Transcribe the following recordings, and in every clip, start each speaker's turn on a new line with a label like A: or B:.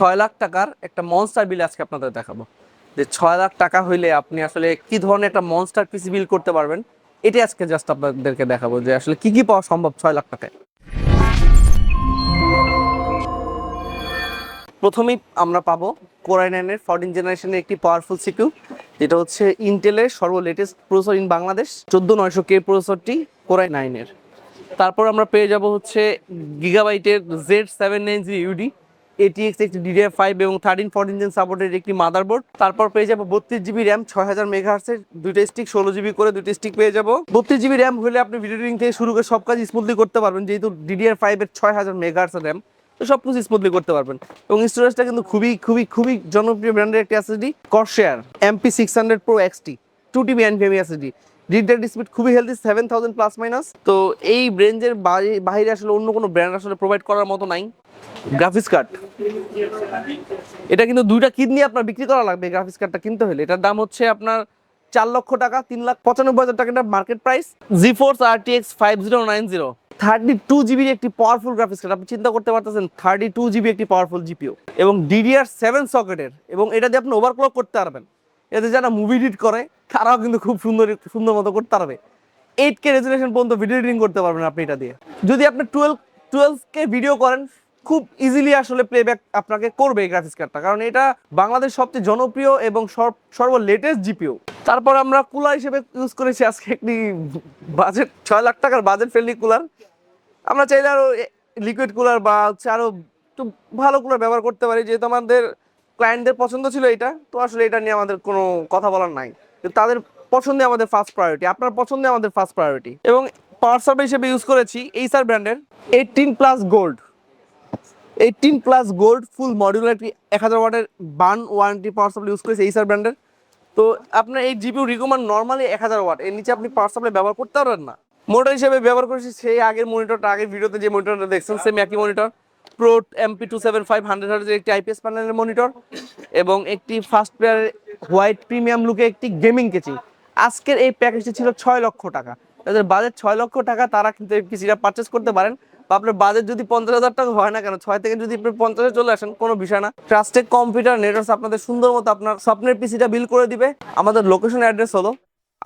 A: ছয় লাখ টাকার একটা মনস্টার বিল আজকে আপনাদের দেখাবো। যে ছয় লাখ টাকা হইলে আপনি আসলে কি ধরনের একটা মনস্টার পিসি বিল করতে পারবেন, এটাই আজকে জাস্ট আপনাদেরকে দেখাবো যে আসলে কি কি পাওয়া সম্ভব ছয় লাখ টাকায়। প্রথমেই আমরা পাবো কোরাই নাইনের ফোরটিন জেনারেশনের একটি পাওয়ারফুল সিকিউ যেটা হচ্ছে ইন্টেলের সর্ব লেটেস্ট প্রসেসর ইন বাংলাদেশ চোদ্দ নয়শো কে প্রসেসরটি কোরাই নাইনের তারপর আমরা পেয়ে যাব হচ্ছে গিগাবাইটের Z seven nine G UD ATX একটি ডিডিআর ফাইভ এবং থার্টিন ফোরটিন জেন সাপোর্টের একটি মাদারবোর্ড তারপর পেয়ে যাব বত্রিশ জিবি র্যাম ছয় হাজার মেগাহার্সের দুইটা স্টিক ষোলো জিবি করে দুইটা স্টিক পেয়ে যাব। বত্রিশ জিবি র্যাম হলে আপনি ভিডিও এডিটিং থেকে শুরু করে সব কাজ স্মুথলি করতে পারবেন, যেহেতু ডিডিআর ফাইভের ছয় হাজার মেগাহার্সের র্যাম তো সব কিছু স্মুথলি করতে পারবেন। এবং স্টোরেজটা কিন্তু খুবই খুবই খুবই জনপ্রিয় ব্র্যান্ডের একটি SSD Corsair MP six hundred pro XT two TB NVMe speed খুবই healthy seven thousand plus minus তো এই রেঞ্জের বাইরে আসলে অন্য কোনো ব্র্যান্ড আসলে প্রোভাইড করার মতো নাই। গ্রাফিক্স কার্ড এটা কিন্তু দুইটা কিডনি আপনার বিক্রি করা লাগবে গ্রাফিক্স কার্ডটা কিনতে হলে। এটার দাম হচ্ছে আপনার চার লক্ষ টাকা, তিন লাখ পঁচানব্বই হাজার টাকা। Market price GeForce R T X five zero nine zero thirty two জিবির একটি পাওয়ারফুল গ্রাফিক্স কার্ড আপনি চিন্তা করতে পারতেছেন থার্টি টু জিবি একটি পাওয়ারফুল জিপিও এবং ডিডিআর সেভেন সকেটের এবং এটা দিয়ে আপনি ওভারক্লক করতে পারবেন। এতে যারা মুভি এডিট করে, তারাও কিন্তু খুব সুন্দর সুন্দর মতো করতে পারবে। এইট কে রেজুলেশন পর্যন্ত ভিডিও এডিটিং করতে পারবেন আপনি এটা দিয়ে। যদি আপনি টুয়েলভ টুয়েলভ কে ভিডিও করেন খুব ইজিলি আসলে প্লেব্যাক আপনাকে করবে এই গ্রাফিক্স কার্ডটা কারণ এটা বাংলাদেশ সবচেয়ে জনপ্রিয় এবং সর্ব লেটেস্ট জিপিও তারপর আমরা কুলার হিসেবে ইউজ করেছি আজকে একটি বাজেট ছয় লাখ টাকার বাজেট ফ্রেন্ডলি কুলার আমরা চাইলে আরও লিকুইড কুলার বা হচ্ছে আরও একটু ভালো কুলার ব্যবহার করতে পারি। যেহেতু আমাদের ক্লায়েন্টদের পছন্দ ছিল এটা, তো আসলে এটা নিয়ে আমাদের কোনো কথা বলার নাই। তাদের পছন্দে আমাদের ফার্স্ট প্রায়োরিটি আপনার পছন্দে আমাদের ফার্স্ট প্রায়োরিটি এবং পাওয়ার সার্ভে হিসেবে ইউজ করেছি এইসার ব্র্যান্ডের eighteen plus gold eighteen plus gold full modular একটি এক হাজার ওয়াটের বান ওয়ারেন্টি পাওয়ার সাপ্লাই ইউজ করেছি এইসার ব্র্যান্ডের তো আপনার এই জিপিউ রিকমান্ড নর্মালি এক হাজার ওয়াট, এর নিচে আপনি পাওয়ার সাপ্লাই ব্যবহার করতে পারবেন না। মনিটর হিসেবে ব্যবহার করেছি সেই আগের মনিটরটা আগের ভিডিওতে যে মনিটরটা দেখছেন সেম একই monitor pro MP two seven five hundred হার্জের একটি আইপিএস প্যানেলের মনিটর এবং একটি ফার্স্ট পেয়ার হোয়াইট প্রিমিয়াম লুকে একটি গেমিং কেচি। আজকের এই প্যাকেজটি ছিল ছয় লক্ষ টাকা। তাদের বাজেট ছয় লক্ষ টাকা, তারা কিন্তু এই পিসিটা পারচেস করতে পারেন। বা আপনার বাজেট যদি পঞ্চাশ হাজার টাকা হয় না কেন, ছয় থেকে যদি আপনি পঞ্চাশে চলে আসেন, কোনো বিষয় না। ট্রাস্টেড কম্পিউটার নেটওয়ার্কস আপনাদের সুন্দর মতো আপনার স্বপ্নের পিসিটা বিল করে দিবে। আমাদের লোকেশন অ্যাড্রেস হলো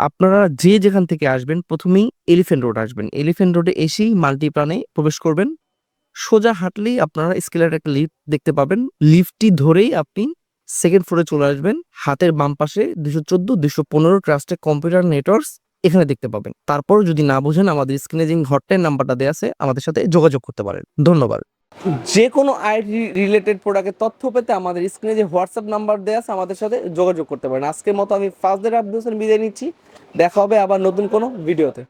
A: আপনারা যে যেখান থেকে আসবেন, প্রথমেই এলিফেন্ট রোড আসবেন। এলিফেন্ট রোডে এসেই মাল্টিপ্লানে প্রবেশ করবেন। সোজা হাঁটলেই আপনারা স্কেলের একটা লিফট দেখতে পাবেন। লিফটটি ধরেই আপনি সেকেন্ড ফ্লোরে চলে আসবেন। হাতের বাম পাশে দুশো চোদ্দ, দুশো পনেরো ট্রাস্টেড কম্পিউটার নেটওয়ার্কস এখানে দেখতে পাবেন। তারপর যদি না বুঝেন, আমাদের স্ক্রিনে যে হটলাইন নাম্বারটা দেওয়া আছে, আমাদের সাথে যোগাযোগ করতে পারেন। ধন্যবাদ। যে কোনো আইটি রিলেটেড প্রোডাক্টের তথ্য পেতে আমাদের স্ক্রিনে যে হোয়াটসঅ্যাপ নাম্বার দেওয়া আছে, আমাদের সাথে যোগাযোগ করতে পারেন। আজকের মতো আমি ফার্স্ট ডে আপডেশন বিদায় নিচ্ছি। দেখা হবে আবার নতুন কোনো ভিডিওতে।